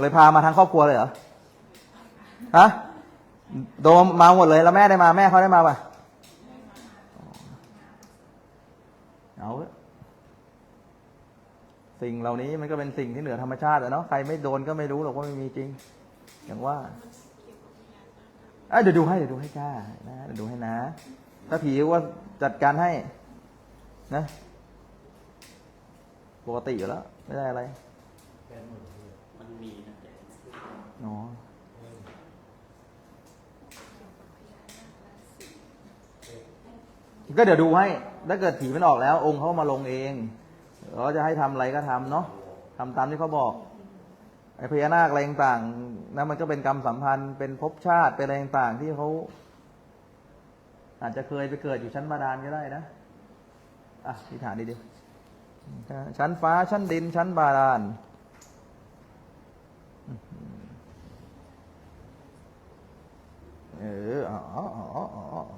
เลยพามาทั้งครอบครัวเลยเหรอ ฮะ โดมมาหมดเลย แล้วแม่ได้มาแม่เขาได้มาป่ะเอาสิ่งเหล่านี้มันก็เป็นสิ่งที่เหนือธรรมชาติอะเนาะ ใครไม่โดนก็ไม่รู้หรอกว่ามันมีจริง อย่างว่าเดี๋ยวดูให้เดี๋ยวดูให้จ้านะเดี๋ยวดูให้นะ ถ้าผีว่าจัดการให้ นะ ปกติอยู่แล้ว ไม่ได้อะไร มันมี ก็เดี๋ยวดูให้ ถ้าเกิดผีมันออกแล้ว องค์เขามาลงเองเราจะให้ทำอะไรก็ทำเนาะทำตามที่เขาบอก ไอพญานาคอะไรต่างๆนะมันก็เป็นกรรมสัมพันธ์ เป็นภพชาติ เป็นอะไรต่างๆที่เขาอาจจะเคยไปเกิดอยู่ชั้นบาดาลก็ได้นะ อะพิฐานดียวชั้นฟ้า ชั้นดิน ชั้นบาดาลเอออ๋ออ๋ออ๋อ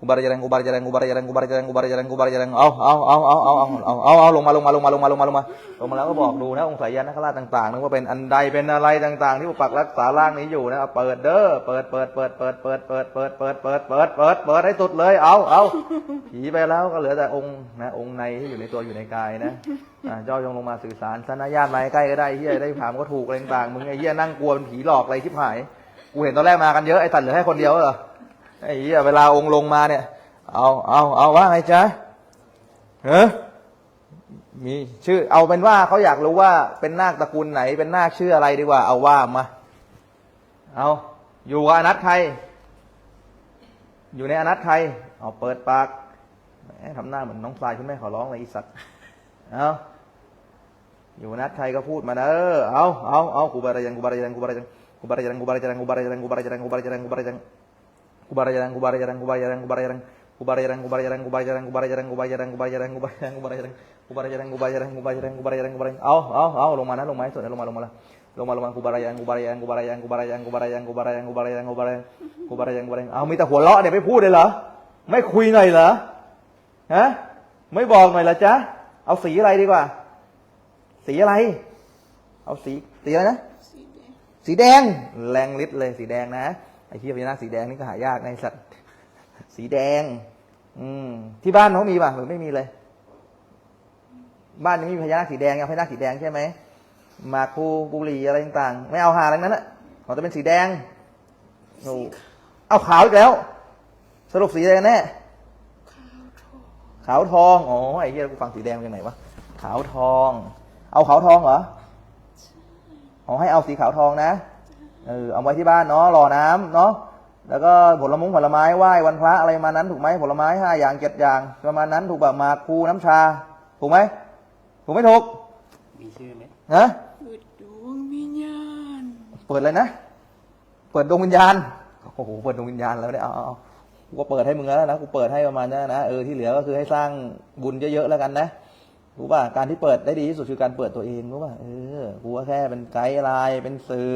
กูบารารยังกูบารารยังกูบารายังเอาเอาเอาเอาเอาเอาเอาเอาเอาลงมาลงมาลงมาลงมาลงมาลงมาลงมาแล้วก็บอกดูนะองค์สายยันนักราชต่างๆนึกว่าเป็นอันใดเป็นอะไรต่างๆ ที่ปกปักรักษาร่างนี้อยู่นะเปิดเด้อเปิดเปิดเปิดเปิดเปิดเปิดเปิดเปิดเปิดเปิดเปิดเปิดให้สุดเลยเอาเอาผีไปแล้วก็เหลือแต่องค์นะองค์ในที่อยู่ในตัวอยู่ในกายนะเจ้ายงลงมาสื่อสารสนญาติมาใกล้ก็ได้เฮียได้ถามก็ถูกอะไรต่างๆมึงไอ้เฮียนั่งกลัวเป็นผีหลอกอะไรชิบหายกูเห็นตอนแรกมากันเยอะไอ้ตัดเหลือให้คนเดียวเหรอ ไอ้เหี้ยเวลาองค์ลงมาเนี่ย เอาเอาเอาว่าไงจ๊ะเฮ้มีชื่อ เอาเป็นว่าเขาอยากรู้ว่าเป็นนาคตระกูลไหน เป็นนาคชื่ออะไรดีกว่า เอาว่ามา เอาอยู่กับอนัตใคร อยู่ในอนัตใครเอาเปิดปากแหมทำหน้าเหมือนน้องปลายคุณแม่ขอร้องเลยอีสัตว์เอาอยู่อนัตใครก็พูดมานะเออเอาเอาเอากูบารายันกูบารายันกูบารายันกูบาราจังกูบาราจังกูบาราจังกูบาราจังกูบาราจังกูบาราจังกูบาราจังกูบาราจังกูบาราจัง กูบาราจังกูบาราจังกูบาราจังกูบาราจังกูบาราจังกูบาราจังกูบาราจังกูบาราจังกูบาราจังกูบาราจังกูบาราจังกูบาราจังกูบาราจังกูบาราจังเอาเอาเอาลงมานะลงมาให้สุดนะลงมาลงมาลงมาลงมากูบาราจังกูบาราจังกูบาราจังกูบาราจังกูบาราจังกูบาราจังกูบาราจังกูบาราจังกูบาราจังกูบาราจังเอามีแต่หัวเราะเนี่ยไม่พูดเลยเหรอไม่คุยหน่อยเหรอฮะไม่บอกหน่อยเหรอจ๊ะเอาสีอะไรดีกว่า สีอะไร เอาสีสีอะไรนะสีแดงแรงฤทธิ์เลยสีแดงนะ ไอ้ที่พญานาคสีแดงนี่ก็หายากในะไอ้สัตว์สีแดง อืม ที่บ้านเขามีป่ะหรือไม่มีเลย บ้านนี้มีพญานาคสีแดงไงพญานาคสีแดงใช่ไหมหมากภูบุหรี่อะไรต่างๆ ไม่เอาหาอะไรนั้นอะเขาจะเป็นสีแดงโอ้เอาขาวอีกแล้ว สรุปสีอะไรกันแน่ขาวทองอ๋อไอ้เหี้ยกูฟังสีแดงมาจากไหนวะขาวทอง เอาขาวทองเหรอขอให้เอาสีขาวทองนะ เออเอาไว้ที่บ้านเนาะหล่อน้ำเนาะแล้วก็ผลมงผลไม้ไหว้วันพระอะไรมานั้นถูกไหมผลไม้ห้าอย่างเจ็ดอย่างประมาณนั้นถูกแบบหมากคูน้ำชา ถูกไหมถูกไหมถูกมีชื่อไหมฮะเปิดดวงวิญญาณเปิดเลยนะ เปิดดวงวิญญาณโอ้โหเปิดดวงวิญญาณแล้วเนี่ยเอาเอาเอากูก็เปิดให้มึงแล้วนะกูเปิดให้ประมาณนั้นนะเออที่เหลือก็คือให้สร้างบุญเยอะๆแล้วกันนะรู้ป่ะการที่เปิดได้ดีที่สุดคือการเปิดตัวเองรู้ป่ะเออกูก็แค่เป็นไกด์ไลน์เป็นสื่อ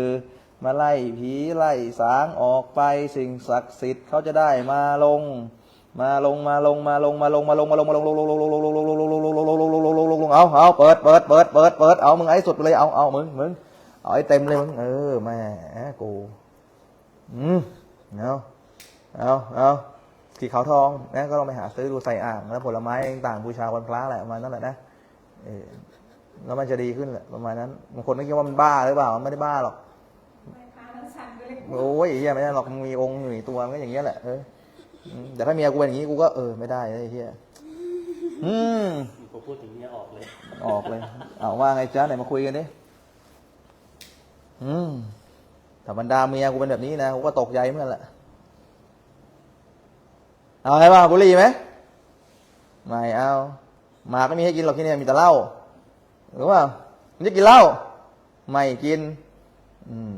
มาไล่ผีไล่สางออกไปสิ่งศักดิ์สิทธิ์เขาจะได้มาลง มาลงมาลงมาลงมาลงมาลงมาลงมาลงลงลงลงลงลงลงลงลงลงลงลงลงลงลงลงลงเอาเอาเปิดเปิดเปิดเปิดเปิดเอามึงไอ้สุดไปเลยเอาเอามึงมึงเอาไอ้เต็มเลยมึงเออแม่กูอืมเอาเอาเอาสีขาวทองนะก็ลองไปหาซื้อดูใส่อ่างแล้วผลไม้ต่างบูชาวันพระแหละประมาณนั้นแหละนะเออแล้วมันจะดีขึ้นแหละประมาณนั้นบางคนก็คิดว่ามันบ้าหรือเปล่ามันไม่ได้บ้าหรอก โอ้ยเฮียไม่ได้หรอกมึงมีองค์อยู่ในตัวมันก็อย่างเงี้ยแหละเอออืมแต่ถ้าเมียกูเป็นอย่างงี้กูก็เออไม่ได้เลยไอ้เฮียอืม พอพูดถึงเนี้ยออกเลย ออกเลย เอาว่าไงจ๊ะไหนมาคุยกันดิ อืมแต่บรรดาเมียกูเป็นแบบนี้นะ กูก็ตกใจเหมือนกันแหละ เอาอะไรบ้างบุหรี่ไหม ไม่เอาหมากไม่มีให้กินหรอกที่เนี่ยมีแต่เหล้าหรือเปล่ามึงจะกินเหล้า ไม่กิน อืม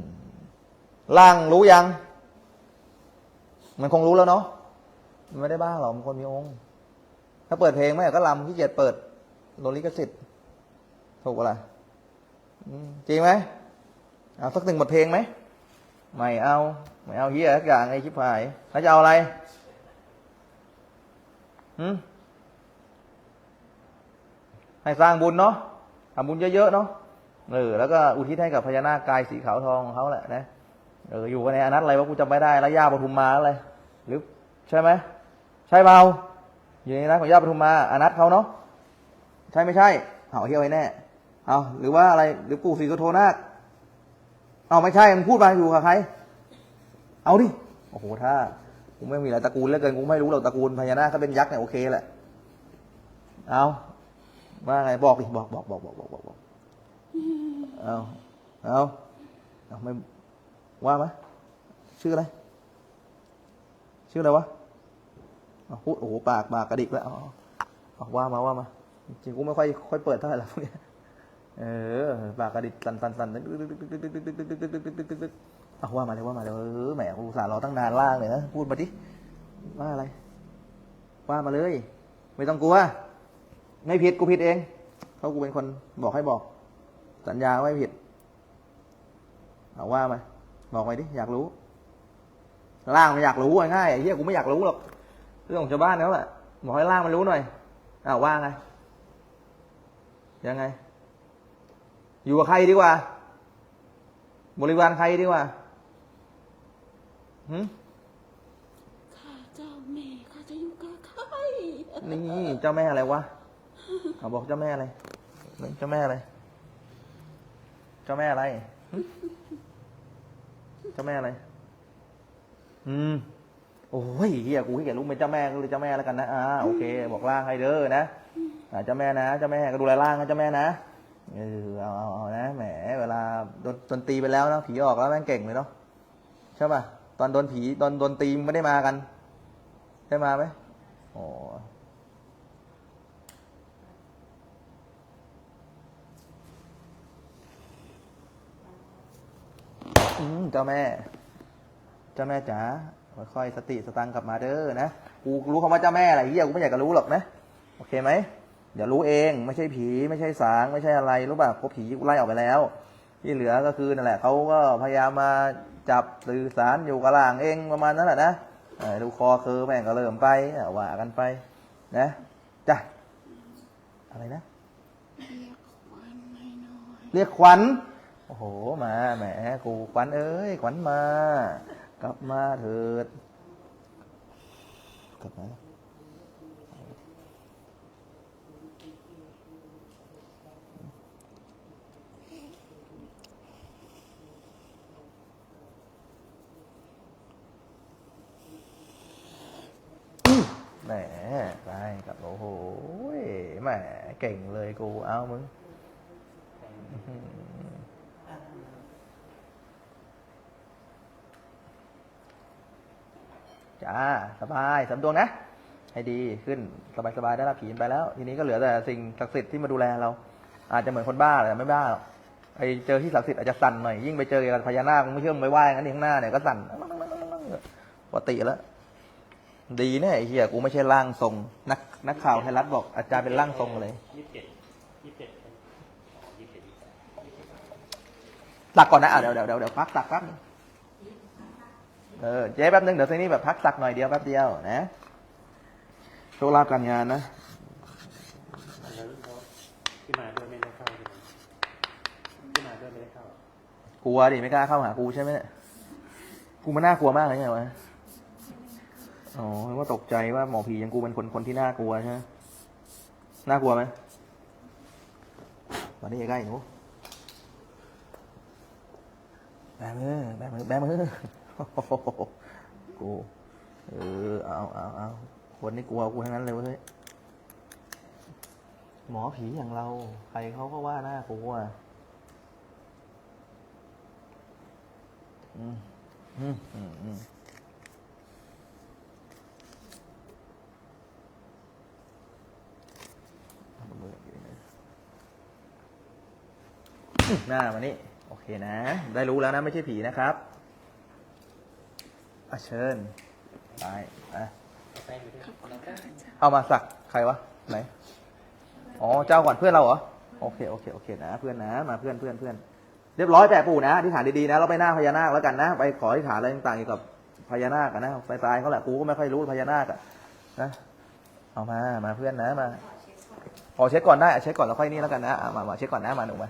ล่างรู้ยัง มันคงรู้แล้วเนาะมันไม่ได้บ้าหรอกมันคนมีองค์ ถ้าเปิดเพลงไม่ก็ลำขี้เกียจเปิดโดนลิขสิทธิ์ถูกปะล่ะจริงไหมเอาสักหนึ่งบทเพลงไหมไม่เอาไม่เอาเฮียสักอย่างไอ้ชิบหายแล้วจะเอาอะไรหืมให้สร้างบุญเนาะทำบุญเยอะๆเนาะเออแล้วก็อุทิศให้กับพญานาคกายสีขาวทองของเขาแหละนะ เอออยู่กันในอนัตอะไรวะกูจำไม่ได้แล้วย่าปทุมมาอะไรหรือใช่ไหมใช่เปล่าอยู่ในนั้นของย่าปทุมมาอนัตเขาเนาะใช่ไม่ใช่เอาเฮียไว้แน่เอาหรือว่าอะไรหรือปู่ศรีสุโธนาคเอาไม่ใช่มึงพูดมาอยู่กับใคร เอาดิโอ้โหถ้ากูไม่มีหลายตระกูลเลือเกินกูไม่รู้หรอกตระกูลพญานาคถ้าเป็นยักษ์เนี่ยโอเคแหละเอาว่าไงบอกดิบอกบอกบอกบอกบอกบอกบอกเอาเอาเอาไม่ ว่าไหมชื่ออะไร ชื่ออะไรวะพูดโอ้โหปากปากกระดิกแล้วว่ามาว่ามา จริงกูไม่ค่อยค่อยเปิดเท่าไหร่หรพวกนี้เออปากกระดิกสั่นสั่นสั่นเอาว่ามาเลยว่ามาเลยแหมกูสารรอตั้งนานล่างเลยนะพูดมาดิว่าอะไร ว่ามาเลย ไม่ต้องกลัวไม่ผิดกูผิดเองเพราะกูเป็นคนบอกให้บอก สัญญาไม่ผิดเอาว่ามา บอกไปดิอยากรู้ ล่างมันอยากรู้อะง่ายไอ้เหี้ยกูไม่อยากรู้หรอกเรื่องของชาวบ้านเขาแหละบอกให้ล่างมันรู้หน่อยอ้าวว่าไงยังไง อยู่กับใครดีกว่า บริวารใครดีกว่าหืมข้าเจ้าแม่ข้าจะอยู่กับใครนี่เจ้าแม่อะไรวะเอาบอกเจ้าแม่อะไรเจ้าแม่อะไร เจ้าแม่อะไรหึ เจ้าแม่อะไร อืม โอ้ยเฮียกูขี้เกียจรู้เป็นเจ้าแม่ก็เลยเจ้าแม่แล้วกันนะ อ่า โอเค บอกล่างให้เด้อนะ อ่า เจ้าแม่นะ เจ้าแม่ก็ดูแลล่างนะเจ้าแม่นะ เออ เอาเอาเอานะ แหม เวลาโดนโดนตีไปแล้วนะผีออกแล้วแม่งเก่งเลยเนาะ ใช่ป่ะ ตอนโดนผี ตอนโดนตีมไม่ได้มากัน ได้มาไหมอ๋อ อืมเจ้าแม่ เจ้าแม่จ๋าค่อยๆสติสตังค์กลับมาเด้อนะกูรู้คำว่าเจ้าแม่อะไรเฮียกูไม่อยากจะรู้หรอกนะโอเคไหมเดี๋ยวรู้เองไม่ใช่ผีไม่ใช่สางไม่ใช่อะไรรู้ป่ะเพราะผีกูไล่ออกไปแล้ว ที่เหลือก็คือนั่นแหละเขาก็พยายามมาจับสื่อสารอยู่กับหลางเองประมาณนั้นแหละนะเออดูคอคือแม่งก็เริ่มไปอะว่ากันไปนะจ้ะอะไรนะ เรียกขวัญ hổ mẹ cụ quán ơi quán mà cặp mà thượt. Cặp mà mẹ, vai cặp lỗ hổ mẹ เก่งเลยกูเอามึง จ้าสบายสำดวงนะ ให้ดีขึ้นสบายสบายๆได้ละผีไปแล้ว ทีนี้ก็เหลือแต่สิ่งศักดิ์สิทธิ์ที่มาดูแลเรา อาจจะเหมือนคนบ้าแต่ไม่บ้าหรอกไอเจอที่ศักดิ์สิทธิ์อาจจะสั่นหน่อยยิ่งไปเจอกับพญานาคมึงไม่เชื่อมึงไปไหว้งั้นที่ข้างหน้าเนี่ยก็สั่นปกติแล้วดีเนี่ยไอ้เหี้ยกูไม่ใช่ร่างทรง นักนักข่าวไทยรัฐบอกอาจารย์เป็นร่างทรงเลยยี่สิบเจ็ดยี่สิบเจ็ดอ๋อยี่สิบเจ็ดยี่สิบแปดสักก่อนนะอะเดี๋ยวเดี๋ยวเดี๋ยวเดี๋ยวพักสักแป๊บนึง เออเจ๊แป๊บนึงเดี๋ยวทีนี้แบบพักสักหน่อยเดียวแป๊บเดียวนะโชคลาภการงานนะแล้วเขาที่มาด้วยไม่ได้เข้าใช่ไหมที่มาด้วยไม่ได้เข้ากลัวดิไม่กล้าเข้าหากูใช่ไหมเนี่ยกูมันน่ากลัวมากเลยไงวะอ๋อว่าตกใจว่าหมอผีอย่างกูเป็นคนคนที่น่ากลัวใช่ไหมน่ากลัวไหมมานี่ใกล้ๆหนูแบมือแบมือแบมือโอ้โห กูเออเอาเอาเอาคนนี้กลัวกูทั้งนั้นเลยเว้ยหมอผีอย่างเรา ใครเขาก็ว่าหน่ากลัวอืมอืมอืมอืมอามืออยู่นี่อืมหน้ามานี่ โอเคนะ ได้รู้แล้วนะ ไม่ใช่ผีนะครับ อะเชิญไปอะเอาแป้งไปด้เอามาสักใครวะไหนอ๋อเจ้าก่อนเพื่อนเราเหรอโอเคโอเคโอเคนะเพื่อนนะมาเพื่อนเพื่อนเพื่อนเรียบร้อยแปะปู่นะที่ฐานดีๆนะเราไปหน้าพญานาคแล้วกันนะ ไปขอที่ฐานอะไรต่างๆเกี่ยวกับพญานาคนะไปตายเขาแหละกูก็ไม่ค่อยรู้พญานาคอะนะเอามามาเพื่อนนะมาขอเช็คก่อนได้อเช็คก่อนแล้วค่อยนี่แล้วกันนะมามาเช็คก่อนนะมาหนูมา